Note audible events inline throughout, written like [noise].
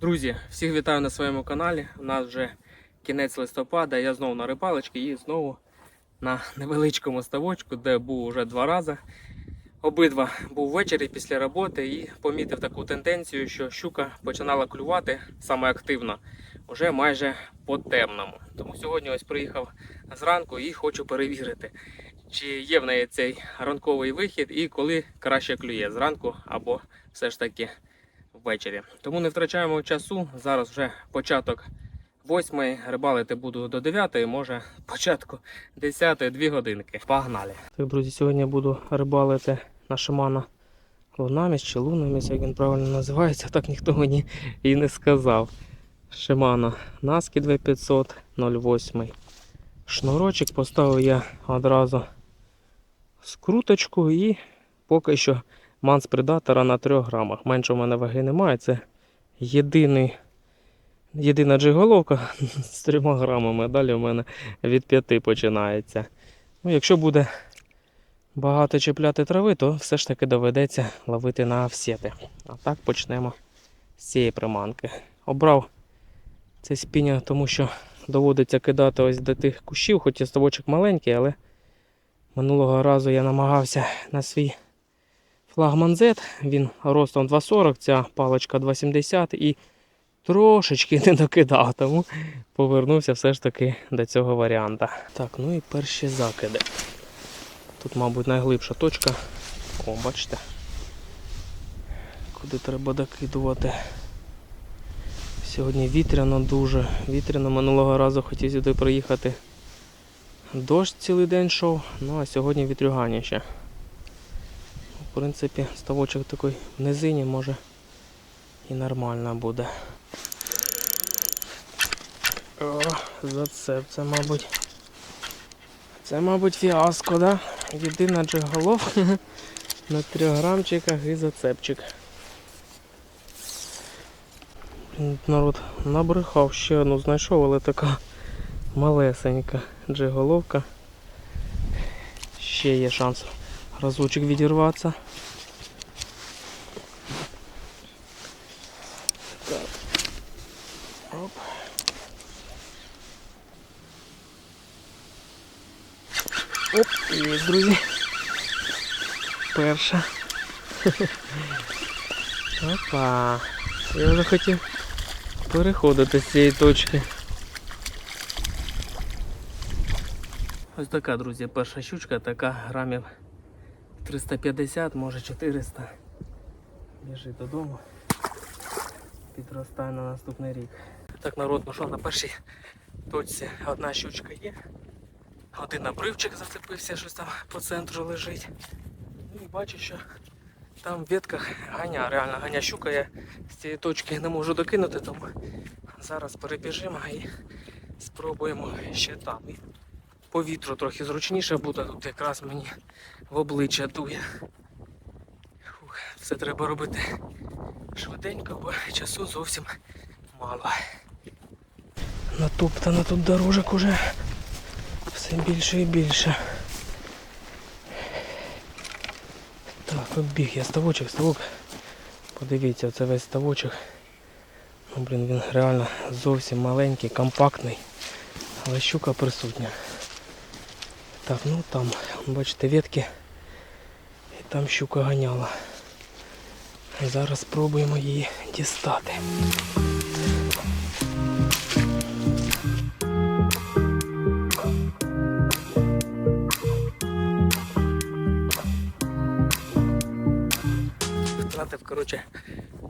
Друзі, всіх вітаю на своєму каналі. У нас вже кінець листопада. Я знову на рибалочці і знову на невеличкому ставочку, де був уже два рази. Обидва був ввечері після роботи і помітив таку тенденцію, що щука починала клювати саме активно, уже майже по темному. Тому сьогодні ось приїхав зранку і хочу перевірити, чи є в неї цей ранковий вихід і коли краще клює зранку або все ж таки ввечері. Тому не втрачаємо часу. Зараз вже початок восьмої. Рибалити буду до 9, може початку 10 дві годинки. Погнали! Так, друзі, сьогодні буду рибалити на Шимана лунаміс чи лунаміс, як він правильно називається, так ніхто мені і не сказав. Шимана Наски 2500 08. Шнурочок поставив я одразу скруточку і поки що манс предатора на 3 грамах. Менше у мене ваги немає. Це єдиний, єдина джиголовка [laughs] з 3 грамами. Далі у мене від 5 починається. Ну, якщо буде багато чіпляти трави, то все ж таки доведеться ловити на офсети. А так почнемо з цієї приманки. Обрав цей спінінг, тому що доводиться кидати ось до тих кущів, хоч і ставочок маленький, але минулого разу я намагався на свій флагман Z, він ростом 2,40, ця паличка 2,70 і трошечки не докидав, тому повернувся все ж таки до цього варіанта. Так, ну і перші закиди. Тут, мабуть, найглибша точка. О, бачите. Куди треба докидувати. Сьогодні вітряно дуже. Вітряно минулого разу хотів сюди приїхати. Дощ цілий день йшов, ну а сьогодні вітрюганіще. Принципі, ставочок такий в низині може і нормально буде. О, зацеп, це, мабуть. Це, мабуть, фіаско, да? Єдина джиголов [laughs] на 3 грамчиках і зацепчик. Народ набрехав ще одну знайшов, але така малесенька джиголовка. Ще є шанс разочек відірватися. Так. Оп. Оп, є, друзі. Перша. Опа. Я вже хотів переходити з цієї точки. Ось така, друзі, перша щучка, така грамів 350, може 400. Біжить додому. Підростає на наступний рік. Так, народ, ну що, на першій точці одна щучка є. Один обривчик зацепився, щось там по центру лежить. Ну і бачу, що там в ветках ганя, реально ганя щука. Я з цієї точки не можу докинути, тому зараз перебіжимо і спробуємо ще там. І по трохи зручніше буде, тут якраз мені в обличчя дує. Все треба робити швиденько, бо часу зовсім мало. Натоптано тут дорожок уже все більше і більше. Так, обіг я ставочок, ставок. Подивіться, це весь ставочок. Ну, блін, він реально зовсім маленький, компактний, але щука присутня. Так, ну там, бачите, ветки. І там щука ганяла. Зараз спробуємо її дістати. Втратив, коротше,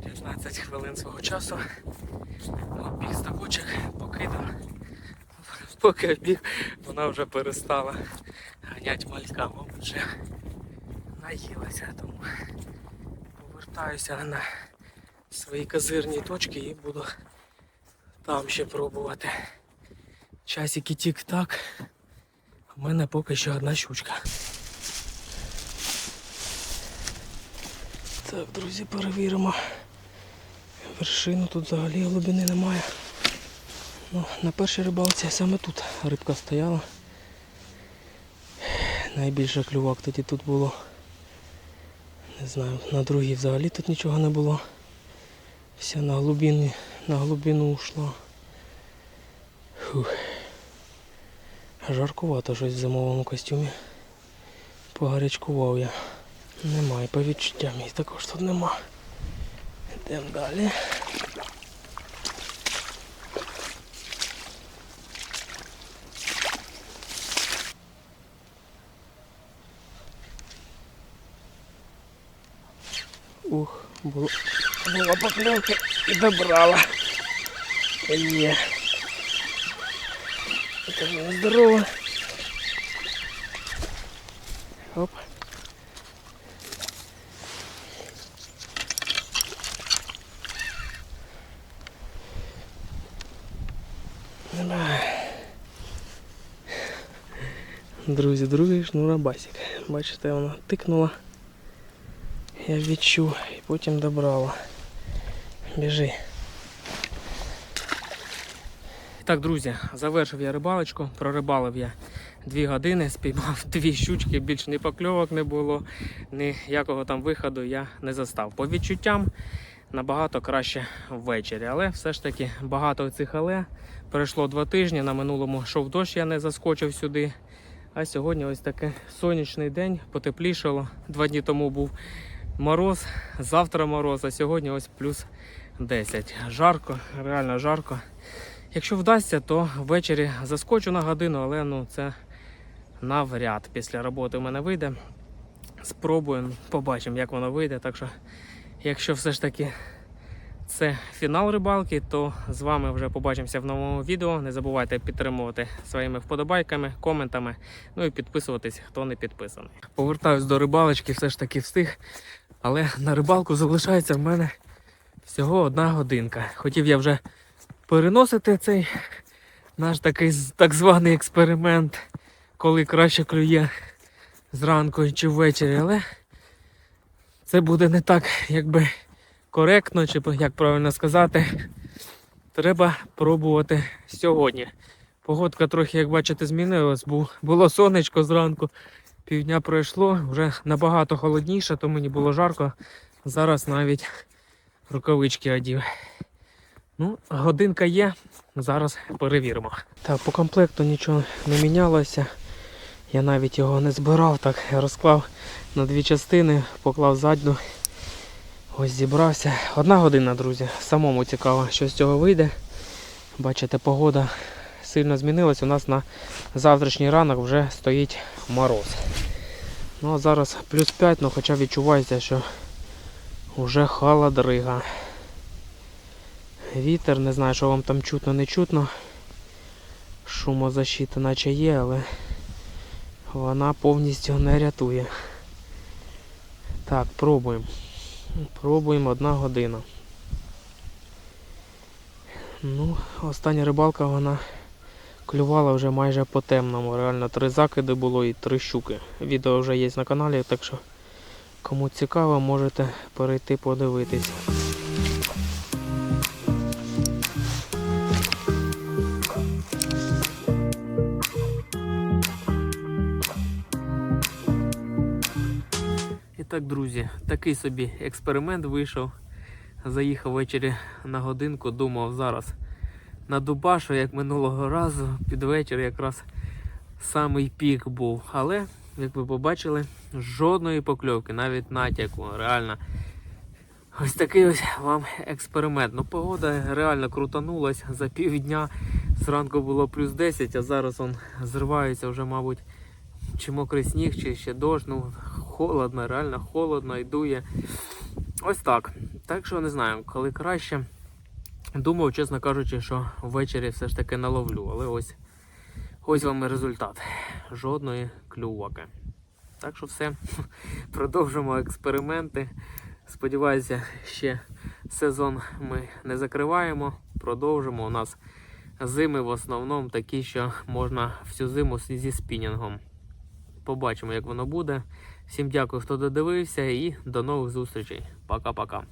15 хвилин свого часу. Обіг ставочок, покидав. Поки обіг, вона вже перестала ганять малька, мабуть, вже наїлася, тому повертаюся на свої козирні точки і буду там ще пробувати. Часики тік-так. У мене поки що одна щучка. Так, друзі, перевіримо. Вершину тут взагалі глибини немає. Ну, на першій рибалці саме тут рибка стояла. Найбільше клювак тоді тут було. Знаю, на другій взагалі тут нічого не було. Все на глибину, на глибину йшло. Фух. Жаркувато щось в зимовому костюмі. Погарячкував я. Немає, по відчуттям їх також тут нема. Йдемо далі. Ух, було, була покльовка і добрала. Є. Це ж не здорово. Оп. Давай. Друзі, другий шнурабасик. Бачите, вона тикнула. Я відчув і потім добрала. Біжи. Так, друзі, завершив я рибалочку, прорибалив я дві години, спіймав [laughs] дві щучки, більш ні покльовок не було, ніякого там виходу я не застав. По відчуттям набагато краще ввечері, але все ж таки багато цих але. Пройшло два тижні, на минулому йшов дощ, я не заскочив сюди. А сьогодні ось такий сонячний день, потеплішало. Два дні тому був мороз, завтра мороз, а сьогодні ось плюс 10. Жарко, реально жарко. Якщо вдасться, то ввечері заскочу на годину, але ну це навряд після роботи в мене вийде. Спробую, побачимо, як воно вийде. Так що, якщо все ж таки це фінал рибалки, то з вами вже побачимося в новому відео. Не забувайте підтримувати своїми вподобайками, коментами, ну і підписуватись, хто не підписаний. Повертаюсь до рибалочки, все ж таки встиг. Але на рибалку залишається в мене всього одна годинка. Хотів я вже переносити цей наш такий так званий експеримент, коли краще клює зранку чи ввечері, але це буде не так, якби коректно, чи як правильно сказати. Треба пробувати сьогодні. Погодка трохи, як бачите, змінилась. Бу- Було сонечко зранку, півдня пройшло, вже набагато холодніше, то мені було жарко. Зараз навіть рукавички одів. Ну, годинка є, зараз перевіримо. Так, по комплекту нічого не мінялося. Я навіть його не збирав, так розклав на дві частини, поклав задню. Ось зібрався. Одна година, друзі. Самому цікаво, що з цього вийде. Бачите, погода сильно змінилась. У нас на завтрашній ранок вже стоїть мороз. Ну а зараз плюс 5, ну хоча відчувається, що вже холодрига. Вітер, не знаю, що вам там чутно, не чутно. Шумозащита наче є, але вона повністю не рятує. Так, пробуємо. Пробуємо одна година. Ну, остання рибалка вона клювала вже майже по темному. Реально три закиди було і три щуки. Відео вже є на каналі, так що кому цікаво, можете перейти подивитись. І так, друзі, такий собі експеримент вийшов. Заїхав ввечері на годинку, думав зараз на Дубашу, як минулого разу, під вечір якраз самий пік був. Але, як ви побачили, жодної покльовки, навіть натяку. Реально. Ось такий ось вам експеримент. Ну, погода реально крутанулась за півдня. Зранку було плюс 10, а зараз он зривається вже, мабуть, чи мокрий сніг, чи ще дощ. Ну, холодно, реально холодно і дує. Ось так. Так що не знаю, коли краще. Думав, чесно кажучи, що ввечері все ж таки наловлю, але ось ось вам і результат. Жодної клюваки. Так що все, [laughs] продовжимо експерименти. Сподіваюся, ще сезон ми не закриваємо. Продовжимо. У нас зими в основному такі, що можна всю зиму зі спінінгом. Побачимо, як воно буде. Всім дякую, хто додивився, і до нових зустрічей. Пока-пока.